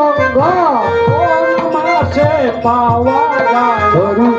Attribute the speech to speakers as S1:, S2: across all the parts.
S1: সঙ্গ মাসে পাওয়া যায়।
S2: গরু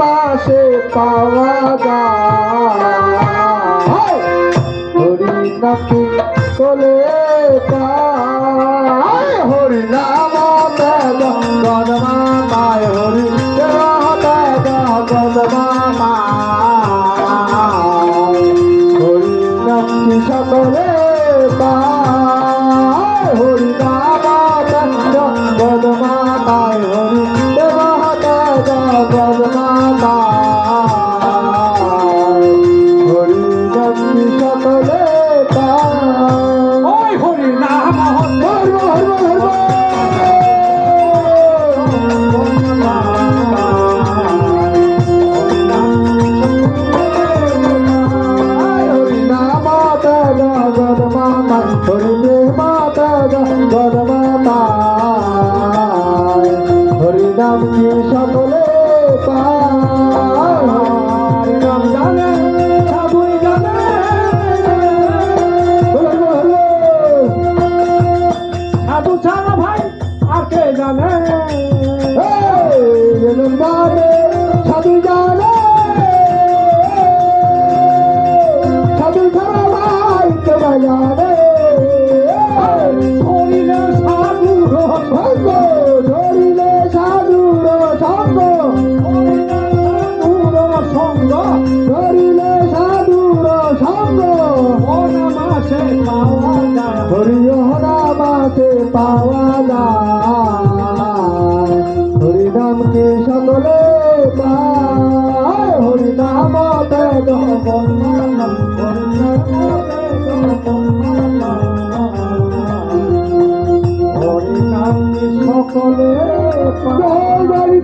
S2: মাসে পাওয়া যায়। হ্যাঁ। হরি নাকি কোলে হরিনাম জঙ্গলে হরি নাম হরি
S1: নাম
S2: সকলে
S1: হরি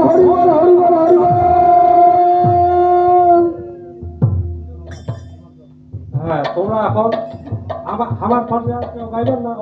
S2: হরি হরি
S1: হ্যাঁ তোমরা এখন আমার আমার ফর্মে আর কেউ গাইবেন না?